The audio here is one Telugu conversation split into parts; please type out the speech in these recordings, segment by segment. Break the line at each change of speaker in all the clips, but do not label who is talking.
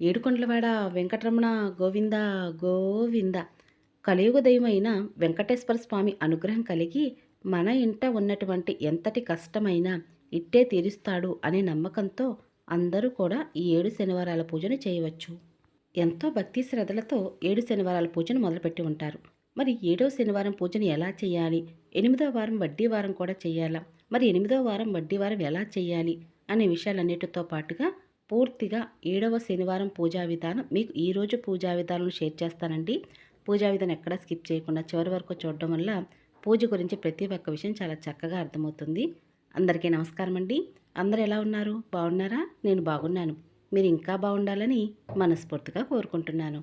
ఏడుకొండలవాడ వెంకటరమణ గోవింద గోవింద. కలియుగ దైవమైన వెంకటేశ్వర స్వామి అనుగ్రహం కలిగి మన ఇంట ఉన్నటువంటి ఎంతటి కష్టమైనా ఇట్టే తీరుస్తాడు అనే నమ్మకంతో అందరూ కూడా ఈ ఏడు శనివారాల పూజను చేయవచ్చు. ఎంతో భక్తి శ్రద్ధలతో ఏడు శనివారాల పూజను మొదలుపెట్టి ఉంటారు. మరి ఏడో శనివారం పూజను ఎలా చేయాలి? ఎనిమిదో వారం వడ్డీ వారం కూడా చేయాలా? మరి ఎనిమిదో వారం వడ్డీ వారం ఎలా చేయాలి? అనే విషయాలన్నిటితో పాటుగా పూర్తిగా ఏడవ శనివారం పూజా విధానం మీకు ఈరోజు పూజా విధానం షేర్ చేస్తానండి. పూజా విధానం ఎక్కడ స్కిప్ చేయకుండా చివరి వరకు చూడడం వల్ల పూజ గురించి ప్రతి ఒక్క విషయం చాలా చక్కగా అర్థమవుతుంది. అందరికీ నమస్కారం అండి. అందరు ఎలా ఉన్నారు? బాగున్నారా? నేను బాగున్నాను. మీరు ఇంకా బాగుండాలని మనస్ఫూర్తిగా కోరుకుంటున్నాను.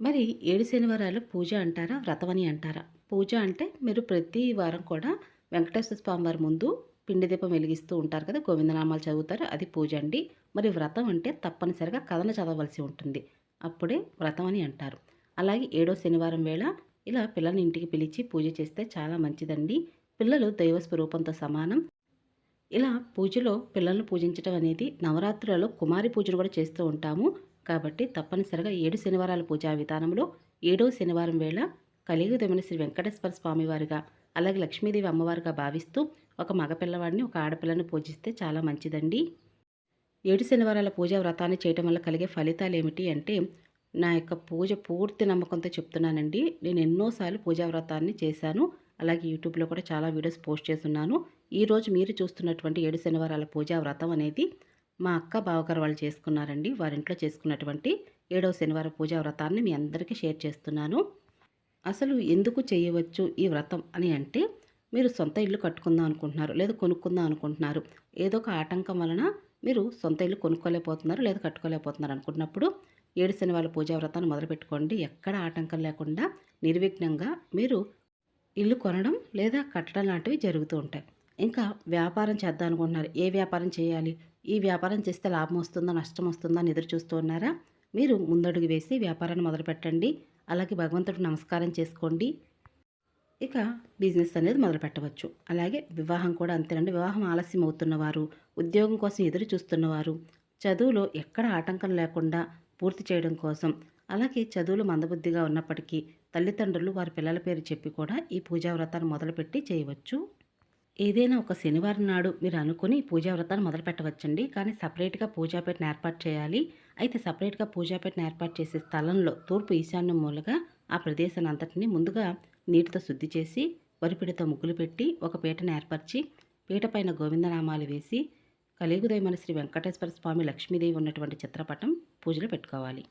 మరి ఏడు శనివారాలు పూజ అంటారా? వ్రతం అని అంటారా? పూజ అంటే మీరు ప్రతి వారం కూడా వెంకటేశ్వర స్వామి వారి ముందు పిండి దీపం వెలిగిస్తూ ఉంటారు కదా గోవిందనామాలు చదువుతారు అది పూజ అండి. మరి వ్రతం అంటే తప్పనిసరిగా కథను చదవలసి ఉంటుంది. అప్పుడే వ్రతం అని అంటారు. అలాగే ఏడో శనివారం వేళ ఇలా పిల్లల్ని ఇంటికి పిలిచి పూజ చేస్తే చాలా మంచిదండి. పిల్లలు దైవ స్వరూపంతో సమానం. ఇలా పూజలో పిల్లలను పూజించడం అనేది నవరాత్రులలో కుమారి పూజలు కూడా చేస్తూ ఉంటాము. కాబట్టి తప్పనిసరిగా ఏడు శనివారాల పూజా విధానంలో ఏడో శనివారం వేళ కలియుగదమైన శ్రీ వెంకటేశ్వర స్వామివారిగా అలాగే లక్ష్మీదేవి అమ్మవారిగా భావిస్తూ ఒక మగపిల్లవాడిని ఒక ఆడపిల్లని పూజిస్తే చాలా మంచిదండి. ఏడు శనివారాల పూజా వ్రతాన్ని చేయటం వల్ల కలిగే ఫలితాలు ఏమిటి అంటే నా యొక్క పూజ పూర్తి నమ్మకంతో చెప్తున్నానండి. నేను ఎన్నోసార్లు పూజా వ్రతాన్ని చేశాను. అలాగే యూట్యూబ్లో కూడా చాలా వీడియోస్ పోస్ట్ చేస్తున్నాను. ఈరోజు మీరు చూస్తున్నటువంటి ఏడు శనివారాల పూజా వ్రతం అనేది మా అక్క బావగారు వాళ్ళు చేసుకున్నారండి. వారింట్లో చేసుకున్నటువంటి ఏడవ శనివారం పూజా వ్రతాన్ని మీ అందరికీ షేర్ చేస్తున్నాను. అసలు ఎందుకు చేయవచ్చు ఈ వ్రతం అని అంటే మీరు సొంత ఇల్లు కట్టుకుందాం అనుకుంటున్నారు లేదా కొనుక్కుందాం అనుకుంటున్నారు. ఏదో ఒక ఆటంకం వలన మీరు సొంత ఇల్లు కొనుక్కోలేకపోతున్నారు లేదా కట్టుకోలేకపోతున్నారు అనుకున్నప్పుడు ఏడు శనివారం పూజా వ్రతాన్ని మొదలుపెట్టుకోండి. ఎక్కడ ఆటంకం లేకుండా నిర్విఘ్నంగా మీరు ఇల్లు కొనడం లేదా కట్టడం లాంటివి జరుగుతూ ఉంటాయి. ఇంకా వ్యాపారం చేద్దాం అనుకుంటున్నారు. ఏ వ్యాపారం చేయాలి? ఈ వ్యాపారం చేస్తే లాభం వస్తుందా నష్టం వస్తుందా అని ఎదురు చూస్తూ ఉన్నారా? మీరు ముందడుగు వేసి వ్యాపారాన్ని మొదలుపెట్టండి. అలాగే భగవంతుడికి నమస్కారం చేసుకోండి. ఇక బిజినెస్ అనేది మొదలు పెట్టవచ్చు. అలాగే వివాహం కూడా అంతేనండి. వివాహం ఆలస్యం అవుతున్నవారు ఉద్యోగం కోసం ఎదురు చూస్తున్నవారు చదువులో ఎక్కడ ఆటంకం లేకుండా పూర్తి చేయడం కోసం అలాగే చదువులు మందబుద్ధిగా ఉన్నప్పటికీ తల్లిదండ్రులు వారి పిల్లల పేరు చెప్పి కూడా ఈ పూజా వ్రతాన్ని మొదలుపెట్టి చేయవచ్చు. ఏదైనా ఒక శనివారం నాడు మీరు అనుకుని పూజా వ్రతాన్ని మొదలు పెట్టవచ్చండి. కానీ సపరేట్గా పూజాపేటను ఏర్పాటు చేయాలి. అయితే సపరేట్గా పూజాపేటను ఏర్పాటు చేసే స్థలంలో తూర్పు ఈశాన్యం మూలగా ఆ ప్రదేశాన్ని అంతటిని ముందుగా నీటితో శుద్ధి చేసి వరిపిడితో ముగ్గులు పెట్టి ఒక పీటను ఏర్పరిచి పీటపైన గోవిందనామాలు వేసి కలియుగుదయమైన శ్రీ వెంకటేశ్వర స్వామి లక్ష్మీదేవి ఉన్నటువంటి చిత్రపటం పూజలో పెట్టుకోవాలి.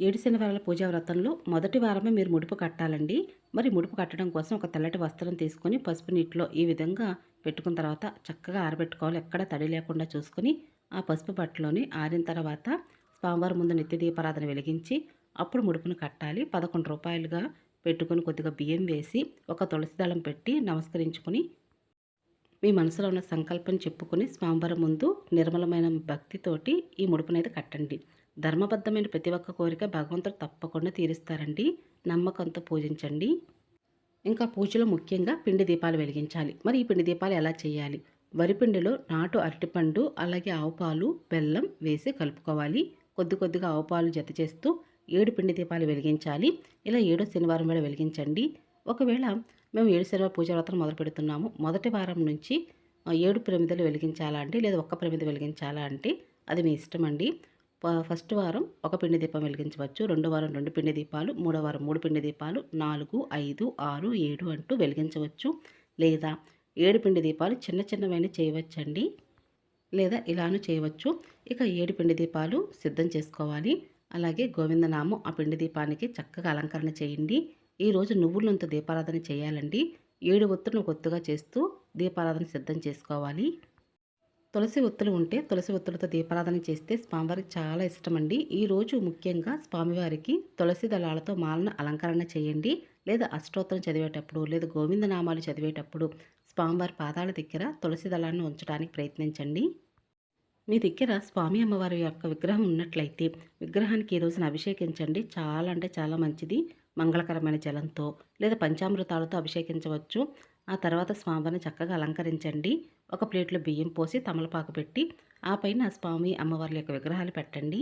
ఏడు శనివారాల పూజా వ్రతంలో మొదటి వారమే మీరు ముడుపు కట్టాలండి. మరి ముడుపు కట్టడం కోసం ఒక తెల్లటి వస్త్రం తీసుకొని పసుపు నీటిలో ఈ విధంగా పెట్టుకున్న తర్వాత చక్కగా ఆరబెట్టుకోవాలి. ఎక్కడ తడి లేకుండా చూసుకొని ఆ పసుపు బట్టలోని ఆరిన తర్వాత స్వామివారి ముందు నిత్య దీపారాధన వెలిగించి అప్పుడు ముడుపును కట్టాలి. పదకొండు రూపాయలుగా పెట్టుకొని కొద్దిగా బియ్యం వేసి ఒక తులసి దళం పెట్టి నమస్కరించుకొని మీ మనసులో ఉన్న సంకల్పం చెప్పుకొని స్వామివారం ముందు నిర్మలమైన భక్తితోటి ఈ ముడుపునైతే కట్టండి. ధర్మబద్ధమైన ప్రతి ఒక్క కోరిక భగవంతుడు తప్పకుండా తీరుస్తారండి. నమ్మకంతో పూజించండి. ఇంకా పూజలో ముఖ్యంగా పిండి దీపాలు వెలిగించాలి. మరి ఈ పిండి దీపాలు ఎలా చేయాలి? వరిపిండిలో నాటు అరటిపండు అలాగే ఆవుపాలు బెల్లం వేసి కలుపుకోవాలి. కొద్ది కొద్దిగా ఆవుపాలు జత చేస్తూ ఏడు పిండి దీపాలు వెలిగించాలి. ఇలా ఏడో శనివారం వేళ వెలిగించండి. ఒకవేళ మేము ఏడు శనివారం పూజ వ్రతం మొదలు పెడుతున్నాము. మొదటి వారం నుంచి ఏడు ప్రమిదలు వెలిగించాలా అంటే లేదా ఒక్క ప్రమిద వెలిగించాలా అంటే అది మీ ఇష్టం అండి ఫస్ట్ వారం ఒక పిండి దీపం వెలిగించవచ్చు. రెండో వారం రెండు పిండి దీపాలు మూడో వారం మూడు పిండి దీపాలు నాలుగు ఐదు ఆరు ఏడు అంటూ వెలిగించవచ్చు. లేదా ఏడు పిండి దీపాలు చిన్న చిన్నవైన చేయవచ్చండి. లేదా ఇలాను చేయవచ్చు. ఇక ఏడు పిండి దీపాలు సిద్ధం చేసుకోవాలి. అలాగే గోవిందనామం ఆ పిండి దీపానికి చక్కగా అలంకరణ చేయండి. ఈరోజు నువ్వులంత దీపారాధన చేయాలండి. ఏడు ఒత్తులను ఒత్తుగా చేస్తూ దీపారాధన సిద్ధం చేసుకోవాలి. తులసి ఒత్తులు ఉంటే తులసి ఒత్తులతో దీపారాధన చేస్తే స్వామివారికి చాలా ఇష్టం అండి ఈరోజు ముఖ్యంగా స్వామివారికి తులసి దళాలతో మాలను అలంకరణ చేయండి. లేదా అష్టోత్తరం చదివేటప్పుడు లేదా గోవిందనామాలు చదివేటప్పుడు స్వామివారి పాదాల దగ్గర తులసి దళాన్ని ఉంచడానికి ప్రయత్నించండి. మీ దగ్గర స్వామి అమ్మవారి యొక్క విగ్రహం ఉన్నట్లయితే విగ్రహానికి ఈ రోజున అభిషేకించండి. చాలా అంటే చాలా మంచిది. మంగళకరమైన జలంతో లేదా పంచామృతాలతో అభిషేకించవచ్చు. ఆ తర్వాత స్వామివారిని చక్కగా అలంకరించండి. ఒక ప్లేట్లో బియ్యం పోసి తమలపాకు పెట్టి ఆ పైన స్వామి అమ్మవారి యొక్క విగ్రహాలు పెట్టండి.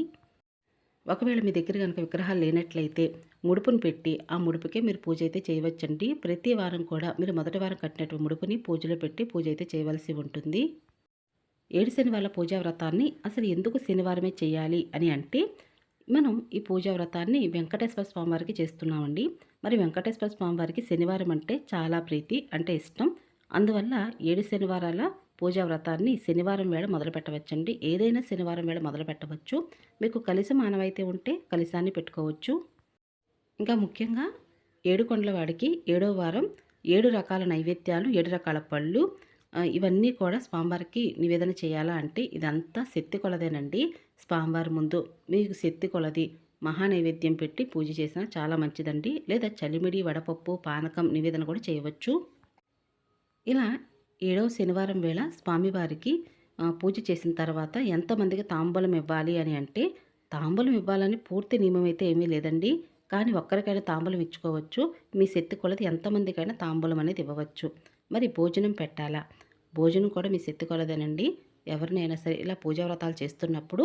ఒకవేళ మీ దగ్గర కనుక విగ్రహాలు లేనట్లయితే ముడుపును పెట్టి ఆ ముడుపుకే మీరు పూజ అయితే చేయవచ్చండి. ప్రతి వారం కూడా మీరు మొదటి వారం కట్టినటువంటి ముడుపుని పూజలో పెట్టి పూజ అయితే చేయవలసి ఉంటుంది. ఏడు శనివారాల పూజా వ్రతాన్ని అసలు ఎందుకు శనివారమే చేయాలి అని అంటే మనం ఈ పూజా వ్రతాన్ని వెంకటేశ్వర స్వామివారికి చేస్తున్నామండి. మరి వెంకటేశ్వర స్వామివారికి శనివారం అంటే చాలా ప్రీతి అంటే ఇష్టం. అందువల్ల ఏడు శనివారాల పూజా వ్రతాన్ని శనివారం వేళ మొదలు పెట్టవచ్చండి. ఏదైనా శనివారం వేళ మొదలు పెట్టవచ్చు. మీకు కలిసి మానవైతే ఉంటే కలిసాన్ని పెట్టుకోవచ్చు. ఇంకా ముఖ్యంగా ఏడు కొండల వాడికి ఏడో వారం ఏడు రకాల నైవేద్యాలు ఏడు రకాల పళ్ళు ఇవన్నీ కూడా స్వామివారికి నివేదన చేయాలా అంటే ఇదంతా శక్తి కొలదేనండి. స్వామివారి ముందు మీకు శక్తి కొలది మహా నైవేద్యం పెట్టి పూజ చేసినా చాలా మంచిదండి. లేదా చలిమిడి వడపప్పు పానకం నివేదన కూడా చేయవచ్చు. ఇలా ఏడవ శనివారం వేళ స్వామివారికి పూజ చేసిన తర్వాత ఎంతమందికి తాంబూలం ఇవ్వాలి అని అంటే తాంబూలం ఇవ్వాలని పూర్తి నియమం అయితే ఏమీ లేదండి. కానీ ఒక్కరికైనా తాంబూలం ఇచ్చుకోవచ్చు. మీ శక్తి కొలది ఎంతమందికైనా తాంబూలం అనేది ఇవ్వవచ్చు. మరి భోజనం పెట్టాలా? భోజనం కూడా మీ శక్తి కొలదేనండి. ఎవరినైనా సరే ఇలా పూజా వ్రతాలు చేస్తున్నప్పుడు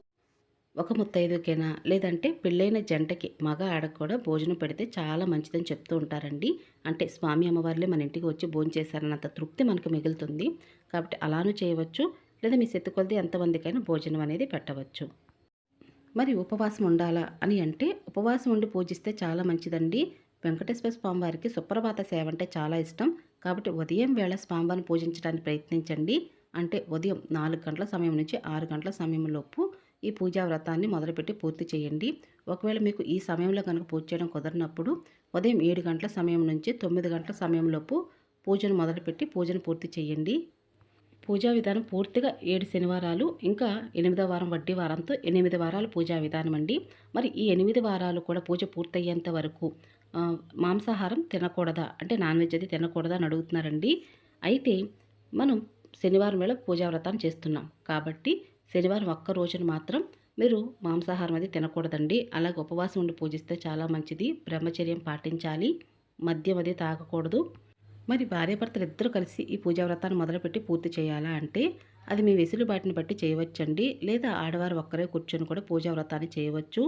ఒక ముత్తైదుకైనా లేదంటే పెళ్ళైన జంటకి మగ ఆడకు కూడా భోజనం పెడితే చాలా మంచిదని చెప్తూ ఉంటారండి. అంటే స్వామి అమ్మవార్లే మన ఇంటికి వచ్చి భోజనం చేశారన్నంత తృప్తి మనకు మిగులుతుంది. కాబట్టి అలానూ చేయవచ్చు. లేదా మీ శక్తి కొలది ఎంతమందికైనా భోజనం అనేది పెట్టవచ్చు. మరి ఉపవాసం ఉండాలా అని అంటే ఉపవాసం ఉండి పూజిస్తే చాలా మంచిదండి. వెంకటేశ్వర స్వామి వారికి సుప్రభాత సేవ అంటే చాలా ఇష్టం. కాబట్టి ఉదయం వేళ స్వామివారిని పూజించడానికి ప్రయత్నించండి. అంటే ఉదయం నాలుగు గంటల సమయం నుంచి ఆరు గంటల సమయంలోపు ఈ పూజా వ్రతాన్ని మొదలుపెట్టి పూర్తి చేయండి. ఒకవేళ మీకు ఈ సమయంలో కనుక పూజ చేయడం కుదరినప్పుడు ఉదయం ఏడు గంటల సమయం నుంచి తొమ్మిది గంటల సమయంలోపు పూజను మొదలుపెట్టి పూజను పూర్తి చేయండి. పూజా విధానం పూర్తిగా ఏడు శనివారాలు ఇంకా ఎనిమిదో వారం వడ్డీ వారంతో ఎనిమిది వారాలు పూజా విధానం అండి. మరి ఈ ఎనిమిది వారాలు కూడా పూజ పూర్తయ్యేంత వరకు మాంసాహారం తినకూడదా? అంటే నాన్ వెజ్ అది తినకూడదా అని అడుగుతున్నారండి. అయితే మనం శనివారం వేళ పూజా వ్రతాన్ని చేస్తున్నాం. కాబట్టి శనివారం ఒక్క రోజున మాత్రం మీరు మాంసాహారం అది తినకూడదండి. అలాగే ఉపవాసం ఉండి పూజిస్తే చాలా మంచిది. బ్రహ్మచర్యం పాటించాలి. మద్యం అది తాగకూడదు. మరి భార్యాభర్తలు ఇద్దరు కలిసి ఈ పూజా వ్రతాన్ని మొదలుపెట్టి పూర్తి చేయాలా అంటే అది మీ వెసులుబాటుని బట్టి చేయవచ్చండి. లేదా ఆడవారు ఒక్కరే కూర్చొని కూడా పూజా వ్రతాన్ని చేయవచ్చు.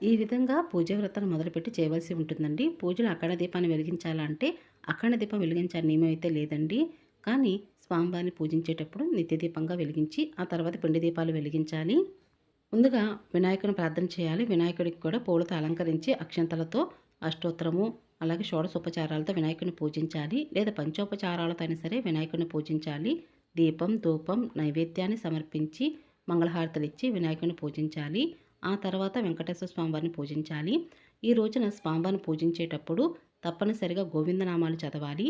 ఈ విధంగా పూజ వ్రతాన్ని మొదలుపెట్టి చేయవలసి ఉంటుందండి. పూజలు అఖండ దీపాన్ని వెలిగించాలంటే అఖండ దీపం వెలిగించాలని నియమం అయితే లేదండి. కానీ స్వామివారిని పూజించేటప్పుడు నిత్య దీపంగా వెలిగించి ఆ తర్వాత పిండి దీపాలు వెలిగించాలి. ముందుగా వినాయకుని ప్రార్థన చేయాలి. వినాయకుడికి కూడా పూలతో అలంకరించి అక్షంతలతో అష్టోత్తరము అలాగే షోడశోపచారాలతో వినాయకుని పూజించాలి. లేదా పంచోపచారాలతో అయినా సరే వినాయకుని పూజించాలి. దీపం ధూపం నైవేద్యాన్ని సమర్పించి మంగళహారతలు ఇచ్చి వినాయకుని పూజించాలి. ఆ తర్వాత వెంకటేశ్వర స్వామివారిని పూజించాలి. ఈ రోజున స్వామివారిని పూజించేటప్పుడు తప్పనిసరిగా గోవిందనామాలు చదవాలి.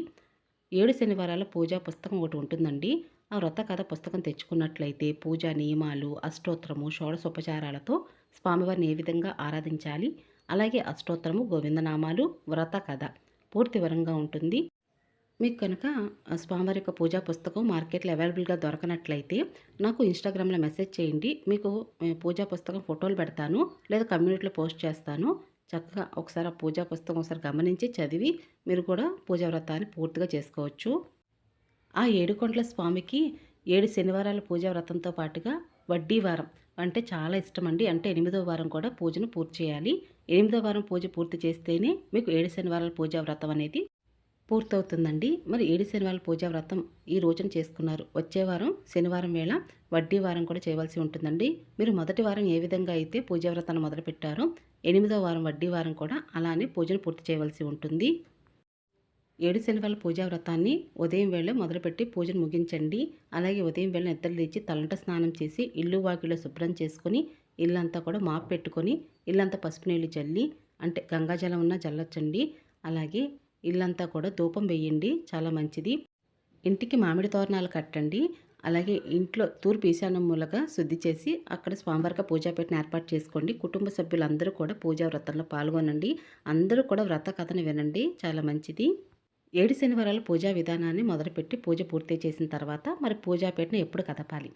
ఏడు శనివారాల పూజా పుస్తకం ఒకటి ఉంటుందండి. ఆ వ్రత కథ పుస్తకం తెచ్చుకున్నట్లయితే పూజా నియమాలు అష్టోత్తరము షోడశోపచారాలతో స్వామివారిని ఏ విధంగా ఆరాధించాలి? అలాగే అష్టోత్తరము గోవిందనామాలు వ్రత కథ పూర్తి వివరంగా ఉంటుంది. మీకు కనుక స్వామివారి యొక్క పూజా పుస్తకం మార్కెట్లో అవైలబుల్గా దొరకనట్లయితే నాకు ఇన్స్టాగ్రామ్లో మెసేజ్ చేయండి. మీకు పూజా పుస్తకం ఫోటోలు పెడతాను లేదా కమ్యూనిటీలో పోస్ట్ చేస్తాను. చక్కగా ఒకసారి ఆ పూజా పుస్తకం ఒకసారి గమనించి చదివి మీరు కూడా పూజా వ్రతాన్ని పూర్తిగా చేసుకోవచ్చు. ఆ ఏడుకొండల స్వామికి ఏడు శనివారాల పూజా వ్రతంతో పాటుగా వడ్డీ వారం అంటే చాలా ఇష్టం అండి. అంటే ఎనిమిదో వారం కూడా పూజను పూర్తి చేయాలి. ఎనిమిదో వారం పూజ పూర్తి చేస్తేనే మీకు ఏడు శనివారాల పూజా వ్రతం అనేది పూర్తవుతుందండి. మరి ఏడు శనివారం పూజా వ్రతం ఈ రోజున చేసుకున్నారు. వచ్చే వారం శనివారం వేళ వడ్డీ వారం కూడా చేయవలసి ఉంటుందండి. మీరు మొదటి వారం ఏ విధంగా అయితే పూజా వ్రతాన్ని మొదలుపెట్టారో ఎనిమిదో వారం వడ్డీ వారం కూడా అలానే పూజను పూర్తి చేయవలసి ఉంటుంది. ఏడు శనివారాల పూజా వ్రతాన్ని ఉదయం వేళ మొదలుపెట్టి పూజను ముగించండి. అలాగే ఉదయం వేళ నిద్ర లేచి తలంట స్నానం చేసి ఇల్లు వాకిలో శుభ్రం చేసుకొని ఇల్లంతా కూడా మాపు పెట్టుకొని ఇల్లంతా పసుపు నీళ్ళు చల్లి అంటే గంగాజలం ఉన్నా చల్లొచ్చండి అలాగే ఇల్లంతా కూడా ధూపం వేయండి. చాలా మంచిది. ఇంటికి మామిడి తోరణాలు కట్టండి. అలాగే ఇంట్లో తూర్పు ఈశాన్యం మూలక శుద్ధి చేసి అక్కడ స్వామివారికి పూజాపేటను ఏర్పాటు చేసుకోండి. కుటుంబ సభ్యులందరూ కూడా పూజా వ్రతంలో పాల్గొనండి. అందరూ కూడా వ్రత కథను వినండి. చాలా మంచిది. ఏడు శనివారాలు పూజా విధానాన్ని మొదలుపెట్టి పూజ పూర్తి చేసిన తర్వాత మరి పూజాపేటను ఎప్పుడు కదపాలి?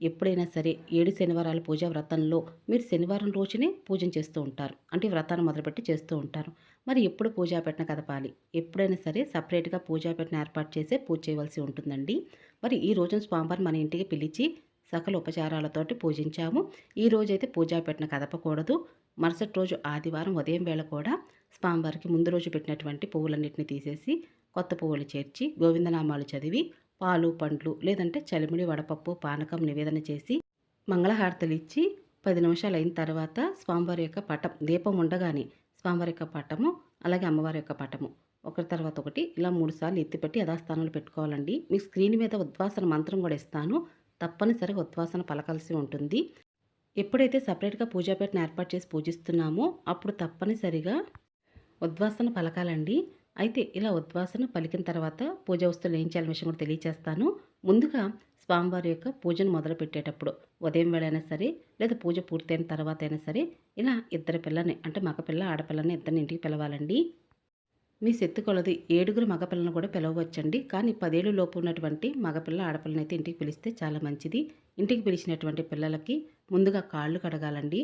ఎప్పుడైనా సరే ఏడు శనివారాల పూజా వ్రతంలో మీరు శనివారం రోజునే పూజన చేస్తూ ఉంటారు. అంటే వ్రతాన్ని మొదలుపెట్టి చేస్తూ ఉంటారు. మరి ఎప్పుడు పూజాపేటన కదపాలి ఎప్పుడైనా సరే సపరేట్గా పూజాపేటను ఏర్పాటు చేసే పూజ చేయవలసి ఉంటుందండి. మరి ఈ రోజున స్వామివారిని మన ఇంటికి పిలిచి సకల ఉపచారాలతోటి పూజించాము. ఈ రోజైతే పూజా పెట్టిన కదపకూడదు. మరుసటి రోజు ఆదివారం ఉదయం వేళ కూడా స్వామివారికి ముందు రోజు పెట్టినటువంటి పువ్వులన్నింటినీ తీసేసి కొత్త పువ్వులు చేర్చి గోవిందనామాలు చదివి పాలు పండ్లు లేదంటే చలిమిడి వడపప్పు పానకం నివేదన చేసి మంగళహారతలు ఇచ్చి పది నిమిషాలు అయిన తర్వాత స్వామివారి యొక్క పటం దీపం ఉండగానే స్వామివారి యొక్క పటము అలాగే అమ్మవారి యొక్క పటము. ఒకరి తర్వాత ఒకటి ఇలా మూడు సార్లు ఎత్తిపెట్టి యథాస్థానంలో పెట్టుకోవాలండి. మీ స్క్రీన్ మీద ఉద్వాసన మంత్రం కూడా ఇస్తాను. తప్పనిసరిగా ఉద్వాసన పలకాల్సి ఉంటుంది. ఎప్పుడైతే సపరేట్గా పూజాపేటను ఏర్పాటు చేసి పూజిస్తున్నామో అప్పుడు తప్పనిసరిగా ఉద్వాసన పలకాలండి. అయితే ఇలా ఉద్వాసన పలికిన తర్వాత పూజ వస్తువులు ఏం చేయాలని విషయం కూడా తెలియచేస్తాను. ముందుగా స్వామివారి యొక్క పూజను మొదలు పెట్టేటప్పుడు ఉదయం వేళైనా సరే లేదా పూజ పూర్తయిన తర్వాత అయినా సరే ఇలా ఇద్దరు పిల్లని అంటే మగపిల్ల ఆడపిల్లని ఇద్దరిని ఇంటికి పిలవాలండి. మీ శక్తి కొలది ఏడుగురు మగపిల్లను కూడా పిలవచ్చండి కానీ పదేళ్ళు లోపు ఉన్నటువంటి మగపిల్ల ఆడపిల్లని అయితే ఇంటికి పిలిస్తే చాలా మంచిది. ఇంటికి పిలిచినటువంటి పిల్లలకి ముందుగా కాళ్ళు కడగాలండి.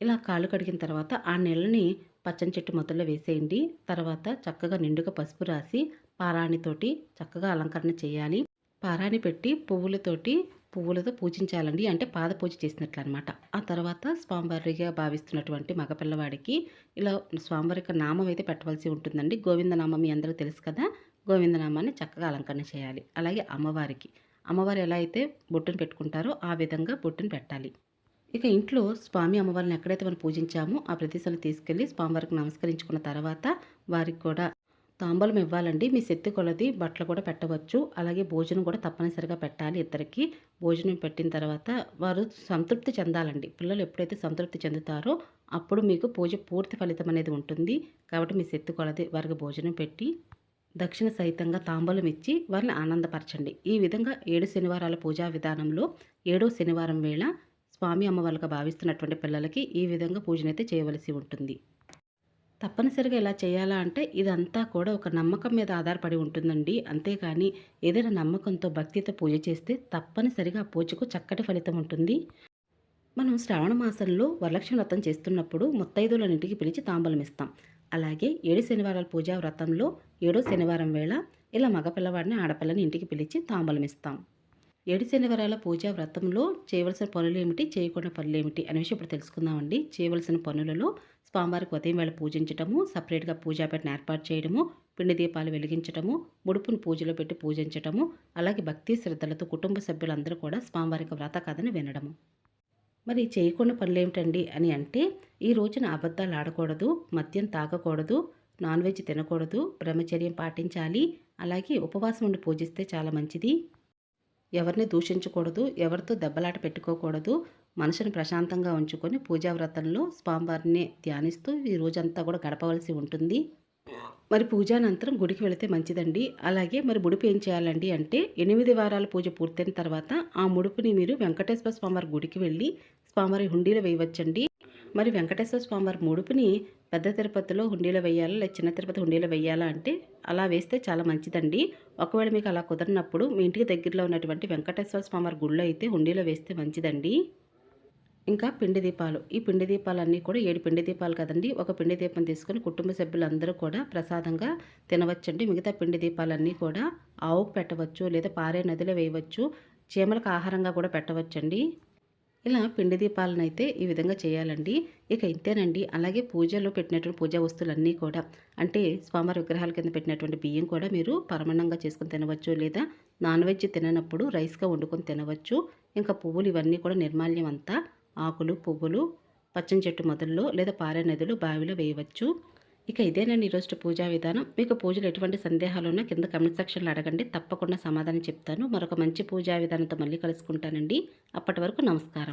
ఇలా కాళ్ళు కడిగిన తర్వాత ఆ నీళ్ళని పచ్చని చెట్టు మొదల్లో వేసేయండి. తర్వాత చక్కగా నిండుగా పసుపు రాసి పారాణితోటి చక్కగా అలంకరణ చేయాలి. పారాణి పెట్టి పువ్వులతోటి పువ్వులతో పూజించాలండి. అంటే పాద పూజ చేసినట్లు అనమాట ఆ తర్వాత స్వామివారిగా భావిస్తున్నటువంటి మగపిల్లవాడికి ఇలా స్వామివారి యొక్క నామం అయితే పెట్టవలసి ఉంటుందండి. గోవిందనామం మీ అందరూ తెలుసు కదా. గోవిందనామాన్ని చక్కగా అలంకరణ చేయాలి. అలాగే అమ్మవారికి. అమ్మవారు ఎలా అయితే బొట్టును పెట్టుకుంటారో ఆ విధంగా బొట్టును పెట్టాలి. ఇక ఇంట్లో స్వామి అమ్మవారిని ఎక్కడైతే మనం పూజించామో ఆ ప్రదేశాలు తీసుకెళ్ళి స్వామివారికి నమస్కరించుకున్న తర్వాత వారికి కూడా తాంబూలం ఇవ్వాలండి. మీ శక్తి కొలది బట్టలు కూడా పెట్టవచ్చు. అలాగే భోజనం కూడా తప్పనిసరిగా పెట్టాలి ఇద్దరికి. భోజనం పెట్టిన తర్వాత వారు సంతృప్తి చెందాలండి. పిల్లలు ఎప్పుడైతే సంతృప్తి చెందుతారో అప్పుడు మీకు పూజ పూర్తి ఫలితం అనేది ఉంటుంది. కాబట్టి మీ శక్తి కొలది వారికి భోజనం పెట్టి దక్షిణ సహితంగా తాంబూలం ఇచ్చి వారిని ఆనందపరచండి. ఈ విధంగా ఏడు శనివారాల పూజా విధానంలో ఏడో శనివారం వేళ స్వామి అమ్మవారులుగా భావిస్తున్నటువంటి పిల్లలకి ఈ విధంగా పూజనైతే చేయవలసి ఉంటుంది. తప్పనిసరిగా ఇలా చేయాలా అంటే ఇదంతా కూడా ఒక నమ్మకం మీద ఆధారపడి ఉంటుందండి. అంతేకాని ఏదైనా నమ్మకంతో భక్తితో పూజ చేస్తే తప్పనిసరిగా ఆ పూజకు చక్కటి ఫలితం ఉంటుంది. మనం శ్రావణ మాసంలో వరలక్ష్మి వ్రతం చేస్తున్నప్పుడు ముత్తైదులన్నింటికి పిలిచి తాంబూలం ఇస్తాం. అలాగే ఏడు శనివారాల పూజా వ్రతంలో ఏడో శనివారం వేళ ఇలా మగపిల్లవాడిని ఆడపిల్లని ఇంటికి పిలిచి తాంబూలం ఇస్తాం. ఏడు శనివారాల పూజా వ్రతంలో చేయవలసిన పనులు ఏమిటి చేయకుండా పనులు ఏమిటి అనే విషయం ఇప్పుడు తెలుసుకుందామండి. చేయవలసిన పనులలో స్వామివారికి ఉదయం వేళ పూజించటము సపరేట్గా పూజాపేటను ఏర్పాటు చేయడము పిండి దీపాలు వెలిగించటము ముడుపును పూజలో పెట్టి పూజించటము అలాగే భక్తి శ్రద్ధలతో కుటుంబ సభ్యులందరూ కూడా స్వామివారికి వ్రత కథను వినడము. మరి చేయకుండా పనులు ఏమిటండి అని అంటే ఈ రోజున అబద్ధాలు ఆడకూడదు మద్యం తాగకూడదు నాన్ వెజ్ తినకూడదు బ్రహ్మచర్యం పాటించాలి అలాగే ఉపవాసం ఉండి పూజిస్తే చాలా మంచిది. ఎవరిని దూషించకూడదు ఎవరితో దెబ్బలాట పెట్టుకోకూడదు మనసుని ప్రశాంతంగా ఉంచుకొని పూజా వ్రతంలో స్వామివారిని ధ్యానిస్తూ ఈ రోజంతా కూడా గడపవలసి ఉంటుంది. మరి పూజానంతరం గుడికి వెళితే మంచిదండి. అలాగే మరి ముడుపు ఏం చేయాలండి అంటే ఎనిమిది వారాల పూజ పూర్తయిన తర్వాత ఆ ముడుపుని మీరు వెంకటేశ్వర స్వామివారి గుడికి వెళ్ళి స్వామివారి హుండీలో వేయవచ్చండి. మరి వెంకటేశ్వర స్వామివారి ముడుపుని పెద్ద తిరుపతిలో హుండీలో వేయాలా లేదా చిన్న తిరుపతి హుండీలో వేయాలా అంటే అలా వేస్తే చాలా మంచిదండి. ఒకవేళ మీకు అలా కుదరినప్పుడు మీ ఇంటికి దగ్గరలో ఉన్నటువంటి వెంకటేశ్వర స్వామివారి గుళ్ళో అయితే హుండీలో వేస్తే మంచిదండి. ఇంకా పిండి దీపాలు. ఈ పిండి దీపాలన్నీ కూడా ఏడు పిండి దీపాలు కదండి. ఒక పిండి దీపం తీసుకొని కుటుంబ సభ్యులందరూ కూడా ప్రసాదంగా తినవచ్చండి. మిగతా పిండి దీపాలన్నీ కూడా ఆవుకు పెట్టవచ్చు లేదా పారే నదిలో వేయవచ్చు. చీమలకు ఆహారంగా కూడా పెట్టవచ్చండి. ఇలా పిండి దీపాలను అయితే ఈ విధంగా చేయాలండి. ఇక ఇంతేనండి. అలాగే పూజలో పెట్టినటువంటి పూజా వస్తువులన్నీ కూడా అంటే స్వామివారి విగ్రహాల కింద పెట్టినటువంటి బియ్యం కూడా మీరు పరమాణంగా చేసుకొని తినవచ్చు లేదా నాన్ వెజ్ తిననప్పుడు రైస్గా వండుకొని తినవచ్చు. ఇంకా పువ్వులు ఇవన్నీ కూడా నిర్మాల్యం అంతా ఆకులు పువ్వులు పచ్చని చెట్టు మొదల్లో లేదా పారే నదులు బావిలో వేయవచ్చు. ఇక ఇదేనండి ఈరోజు పూజా విధానం. మీకు పూజలు ఎటువంటి సందేహాలున్నా కింద కమెంట్ సెక్షన్లో అడగండి. తప్పకుండా సమాధానం చెప్తాను. మరొక మంచి పూజా విధానంతో మళ్ళీ కలుసుకుంటానండి. అప్పటి వరకు నమస్కారం.